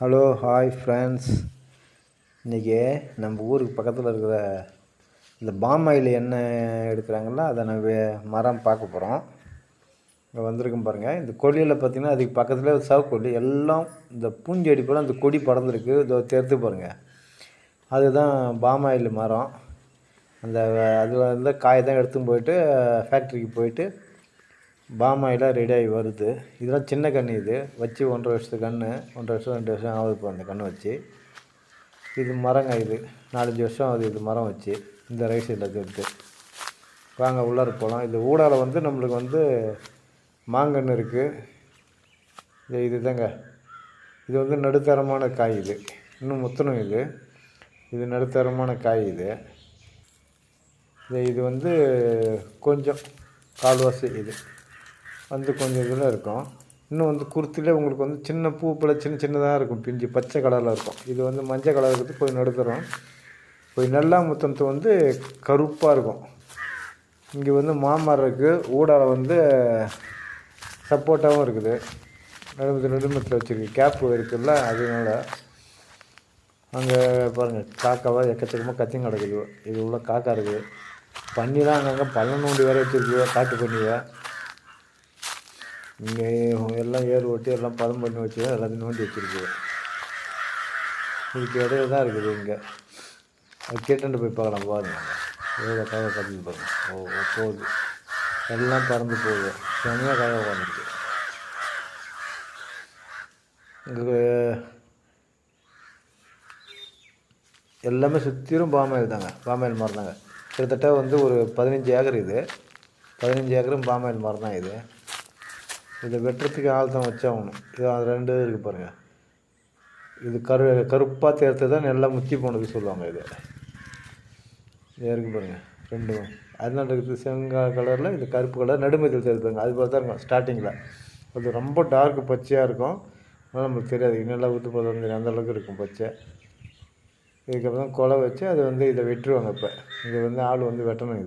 Hello hi friends இன்றைக்கி நம்ம ஊருக்கு பக்கத்தில் இருக்கிற இந்த பாம் ஆயில் எடுக்கிறாங்களோ அதை நம்ம மரம் பார்க்க போகிறோம் இங்கே வந்திருக்கும் பாருங்கள் இந்த கொல்லியில் பார்த்திங்கன்னா அதுக்கு பக்கத்தில் ஒரு சவு எல்லாம் இந்த பூஞ்செடி போல் அந்த கொடி படர்ந்துருக்கு. இதோ தெரித்து பாருங்கள் அதுதான் பாம் ஆயில் மரம். அந்த அதில் இருந்த காய் தான் எடுத்துன்னு போயிட்டு ஃபேக்ட்ரிக்கு போயிட்டு பாமாயிலாம் ரெடி ஆகி வருது. இதெல்லாம் சின்ன கன்று இது. வச்சு ஒன்றரை வருஷத்து கன்று ஒன்றரை வருஷம் ரெண்டு வருஷம் ஆகுது இப்போ அந்த கன்று வச்சு. இது மரங்க இது. நாலஞ்சு வருஷம் ஆகுது இது மரம் வச்சு. இந்த ரைஸ் சைடில் எடுத்து வாங்க உள்ளார போகலாம் இது ஊடால வந்து நம்மளுக்கு வந்து மாங்கன்று இருக்குது இது இது தாங்க. இது வந்து நடுத்தரமான காய் இது. இன்னும் முத்தனும் இது. இது நடுத்தரமான காய் இது. இது இது வந்து கொஞ்சம் கால்வாசி இது. வந்து கொஞ்சம் இதில் இருக்கும். இன்னும் வந்து குருத்திலே உங்களுக்கு வந்து சின்ன பூ போல் சின்ன சின்னதாக இருக்கும். பிஞ்சு பச்சை கலரில் இருக்கும். இது வந்து மஞ்சள் கலர் இருக்குது. போய் நடுத்துறோம் போய் நல்லா முத்தத்து வந்து கருப்பாக இருக்கும். இங்கே வந்து மாமரம் இருக்குது. ஊடால வந்து சப்போட்டாவும் இருக்குது. நடுமத்து நடுமத்தில் வச்சுருக்கு கேப்பு இருக்குல்ல அதனால அங்கே பாருங்கள் காக்காவாக எக்கச்சக்கமாக கத்தியும் கிடக்குது. இது உள்ள காக்கா இருக்குது. பன்னிலாம் அங்கங்கே பள்ளம் நோண்டி வேறு வச்சுருக்கு காட்டு பண்ணியை இங்கே எல்லாம் ஏர் ஓட்டி எல்லாம் பதம் பண்ணி வச்சு எல்லாத்தையும் நோண்டி வச்சுருக்கு. இதுக்கு இடையில தான் இருக்குது இங்கே. அது கேட்டு போய் பார்க்கலாம் பாருங்க. எவ்வளோ காய கட்டி பாருங்க. ஓ ஓ, போகுது. எல்லாம் பறந்து போகுது. செம்மையாக காய உட்காந்துருக்கு இங்கே எல்லாமே சுற்றிலும் பாமாயில் தாங்க. பாமாயில் மரம் தாங்க கிட்டத்தட்ட வந்து ஒரு பதினஞ்சு ஏக்கர் இது. பதினஞ்சு ஏக்கரும் பாமாயில் மரம் தான் இது. இதை வெட்டுறதுக்கு ஆள் தான் வச்சாகணும். இது அது ரெண்டு இருக்குது பாருங்கள் இது கரு கருப்பாக தேர்த்து தான் நல்லா முத்தி போனது சொல்லுவாங்க இது. இது இருக்குது பாருங்கள் ரெண்டும் அதனால இருக்குது. செங்கா கலரில் இது கருப்பு கலர் நடுமதியில் தேர்த்துங்க அது போல் தான் இருக்கும். ஸ்டார்டிங்கில் அது ரொம்ப டார்க் பச்சையாக இருக்கும். ஆனால் நமக்கு தெரியாது. நல்லா ஊற்று போதும் தெரியும். அந்த அளவுக்கு இருக்கும் பச்சை. இதுக்கப்புறம் கொலை வச்சு அது வந்து இதை வெட்டுருவாங்க இப்போ. இது வந்து ஆள் வந்து வெட்டணும். இது